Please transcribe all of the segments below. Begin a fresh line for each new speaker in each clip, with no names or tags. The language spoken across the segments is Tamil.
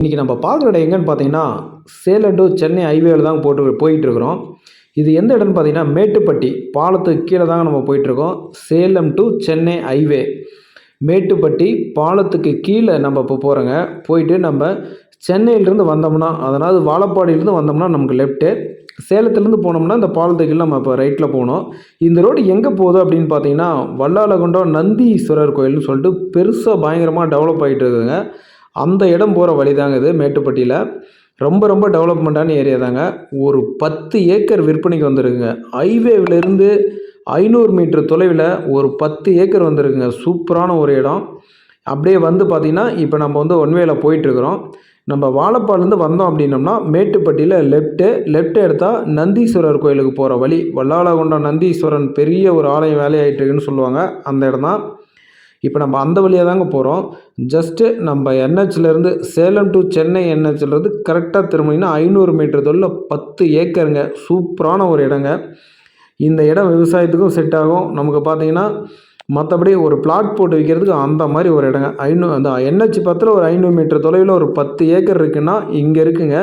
இன்றைக்கி நம்ம பார்க்குற இடம் எங்கன்னு பார்த்தீங்கன்னா சேலம் டு சென்னை ஹைவேல தான் போட்டு போயிட்டுருக்குறோம். இது எந்த இடம்னு பார்த்தீங்கன்னா மேட்டுப்பட்டி பாலத்துக்கு கீழே தாங்க நம்ம போயிட்டுருக்கோம். சேலம் டு சென்னை ஹைவே மேட்டுப்பட்டி பாலத்துக்கு கீழே நம்ம இப்போ போகிறோங்க போயிட்டு நம்ம சென்னையிலேருந்து வந்தோம்னா அதாவது வாழப்பாடியிலேருந்து வந்தோம்னா நமக்கு லெஃப்ட்டு சேலத்துலேருந்து போனோம்னா இந்த பாலத்துக்கு கீழே நம்ம இப்போ ரைட்டில் போகணும். இந்த ரோடு எங்கே போகுது அப்படின்னு பார்த்தீங்கன்னா வல்லாலகுண்டம் நந்தீஸ்வரர் கோயில்னு சொல்லிட்டு பெருசாக பயங்கரமாக டெவலப் ஆகிட்டு இருக்குதுங்க. அந்த இடம் போகிற வழி தாங்க இது மேட்டுப்பட்டியில். ரொம்ப ரொம்ப டெவலப்மெண்ட்டான ஏரியா தாங்க. ஒரு பத்து ஏக்கர் விற்பனைக்கு வந்துருக்குங்க. ஹைவேவிலேருந்து ஐநூறு மீட்டர் தொலைவில் ஒரு பத்து ஏக்கர் வந்துருக்குங்க. சூப்பரான ஒரு இடம். அப்படியே வந்து பார்த்திங்கன்னா இப்போ நம்ம வந்து ஒன்வேயில் போயிட்டுருக்குறோம். நம்ம வாழைப்பாலேருந்து வந்தோம் அப்படின்னோம்னா மேட்டுப்பட்டியில் லெஃப்ட்டு லெஃப்ட்டு எடுத்தால் நந்தீஸ்வரர் கோயிலுக்கு போகிற வழி. வல்லாலகுண்டம் நந்தீஸ்வரன் பெரிய ஒரு ஆலயம் வேலையாயிட்டு இருக்குன்னு சொல்லுவாங்க. அந்த இடம் தான் இப்போ நம்ம அந்த வழியாக தாங்க போகிறோம் ஜஸ்ட்டு நம்ம என்ஹெச்லேருந்து சேலம் டு சென்னை என்ஹெச்லேருந்து கரெக்டாக திரும்பினீங்கன்னா ஐநூறு மீட்டர் தொழில் பத்து ஏக்கருங்க. சூப்பரான ஒரு இடங்க. இந்த இடம் விவசாயத்துக்கும் செட் ஆகும். நமக்கு பார்த்தீங்கன்னா மற்றபடி ஒரு பிளாட் போட்டு விற்கிறதுக்கு அந்த மாதிரி ஒரு இடங்க. ஐநூறு அந்த என்ஹெச் பத்தில் ஒரு ஐநூறு மீட்டர் தொலைவில் ஒரு பத்து ஏக்கர் இருக்குன்னா இங்கே இருக்குங்க.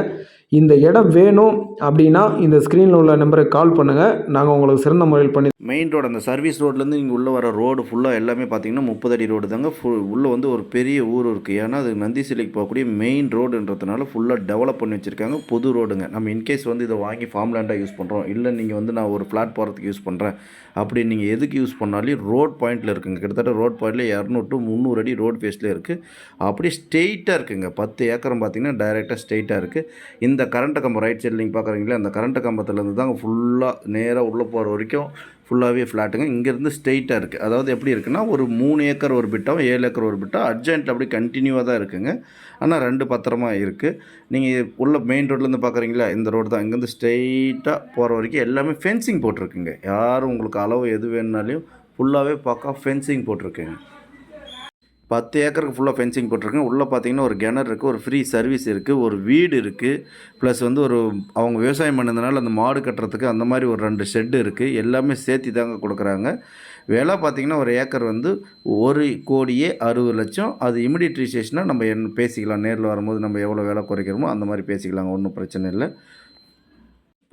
இந்த இடம் வேணும் அப்படின்னா இந்த ஸ்க்ரீனில் உள்ள நம்பருக்கு கால் பண்ணுங்கள் நாங்கள் உங்களுக்கு சிறந்த முறையில் பண்ணி
மெயின் ரோடு அந்த சர்வீஸ் ரோட்லேருந்து இங்கே உள்ளே வர ரோடு ஃபுல்லாக எல்லாமே பார்த்தீங்கன்னா முப்பது அடி ரோடு தாங்க. ஃபுல் உள்ளே வந்து ஒரு பெரிய ஊர் இருக்குது ஏன்னா அது நந்தி சிலைக்கு போகக்கூடிய மெயின் ரோடுன்றதுனால ஃபுல்லாக டெவலப் பண்ணி வச்சுருக்காங்க. புது ரோடுங்க நம்ம இன்கேஸ் வந்து இதை வாங்கி ஃபார்ம் லேண்டாக யூஸ் பண்ணுறோம் இல்லை நீங்கள் வந்து நான் ஒரு ஃப்ளாட் போகிறதுக்கு யூஸ் பண்ணுறேன் அப்படி நீங்கள் எதுக்கு யூஸ் பண்ணாலும் ரோட் பாயிண்டில் இருக்குங்க. கிட்டத்தட்ட ரோட் பாயிண்டில் இரநூறு டு முந்நூறு அடி ரோட் ஃபேஸில் இருக்குது அப்படியே ஸ்ட்ரெயிட்டாக இருக்குங்க. பத்து ஏக்கரம் பார்த்தீங்கன்னா டைரெக்டாக ஸ்ட்ரெயிட்டாக இருக்குது இந்த இந்த கரண்ட் கம்பம் ரைட் சைடில் நீங்கள் பார்க்குறீங்களா அந்த கரண்ட் கம்பத்துலேருந்து தாங்க ஃபுல்லாக நேராக உள்ளே போகிற வரைக்கும் ஃபுல்லாகவே ஃப்ளாட்டுங்க இங்கேருந்து ஸ்ட்ரெயிட்டாக இருக்குது அதாவது எப்படி இருக்குன்னா ஒரு மூணு ஏக்கர் ஒரு பிட்டம் ஏழு ஏக்கர் ஒரு பிட்டம் அர்ஜென்ட்டில் அப்படி கண்டினியூவாக தான் இருக்குங்க. ஆனால் ரெண்டு பத்திரமா இருக்குது நீங்கள் உள்ள மெயின் ரோட்லேருந்து பார்க்குறீங்களா இந்த ரோடு தான். இங்கேருந்து ஸ்ட்ரெயிட்டாக போகிற வரைக்கும் எல்லாமே ஃபென்சிங் போட்டிருக்குங்க. யாரும் உங்களுக்கு அளவு எது வேணுனாலையும் ஃபுல்லாகவே பார்க்க ஃபென்சிங் போட்டிருக்குங்க. பத்து ஏக்கருக்கு ஃபுல்லாக ஃபென்சிங் போட்டிருக்கேன். உள்ளே பார்த்தீங்கன்னா ஒரு கிணறு இருக்குது ஒரு ஃப்ரீ சர்வீஸ் இருக்குது ஒரு வீடு இருக்குது ப்ளஸ் வந்து ஒரு அவங்க விவசாயம் பண்ணதுனால அந்த மாடு கட்டுறதுக்கு அந்த மாதிரி ஒரு ரெண்டு ஷெட்டு இருக்குது எல்லாமே சேர்த்தி தாங்க கொடுக்குறாங்க. விலை பார்த்தீங்கன்னா ஒரு ஏக்கர் வந்து ஒரு கோடியே அறுபது லட்சம். அது இமிடியட் ரிஜிஸ்ட்ரேஷனாக நம்ம என்ன பேசிக்கலாம். நேரில் வரும்போது நம்ம எவ்வளோ விலை குறைக்கிறோமோ அந்த மாதிரி பேசிக்கலாங்க. ஒன்றும் பிரச்சனை இல்லை.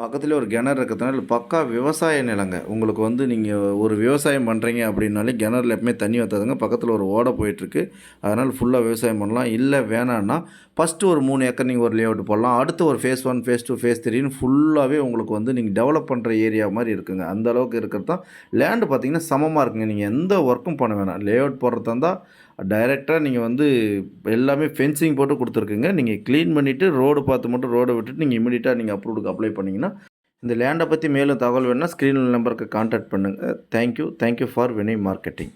பக்கத்துலேயே ஒரு கிணறு இருக்கிறதுனால பக்கா விவசாய நிலங்க. உங்களுக்கு வந்து நீங்கள் ஒரு விவசாயம் பண்ணுறீங்க அப்படின்னாலே கிணறுல எப்பவுமே தண்ணி வற்றாதுங்க பக்கத்தில் ஒரு ஓடை போயிட்டுருக்கு. அதனால் ஃபுல்லாக விவசாயம் பண்ணலாம். இல்லை வேணான்னா ஃபஸ்ட்டு ஒரு மூணு ஏக்கர் நீங்கள் ஒரு லேஅவுட் போடலாம். அடுத்து ஒரு phase one phase two phase த்ரீன்னு ஃபுல்லாகவே உங்களுக்கு வந்து நீங்கள் டெவலப் பண்ணுற ஏரியா மாதிரி இருக்குங்க. அந்த அளவுக்கு இருக்கிறது தான். லேண்டு பார்த்தீங்கன்னா சமமாக இருக்குங்க. நீங்கள் எந்த ஒர்க்கும் பண்ண வேணாம். லேஅவுட் போடுறதா இருந்தால் டைரெக்டாக நீங்கள் வந்து எல்லாமே ஃபென்சிங் போட்டு கொடுத்துருக்குங்க. நீங்கள் க்ளீன் பண்ணிவிட்டு ரோடு பார்த்து மட்டும் ரோடை விட்டுட்டு நீங்கள் இமீடியட்டாக நீங்கள் அப்ரூவ்டுக்கு அப்ளை பண்ணிங்கன்னா இந்த லேண்டை பற்றி மேலும் தகவல் வேணுன்னா ஸ்க்ரீனில் நம்பருக்கு கான்டாக்ட் பண்ணுங்கள் thank you thank you for Vinay marketing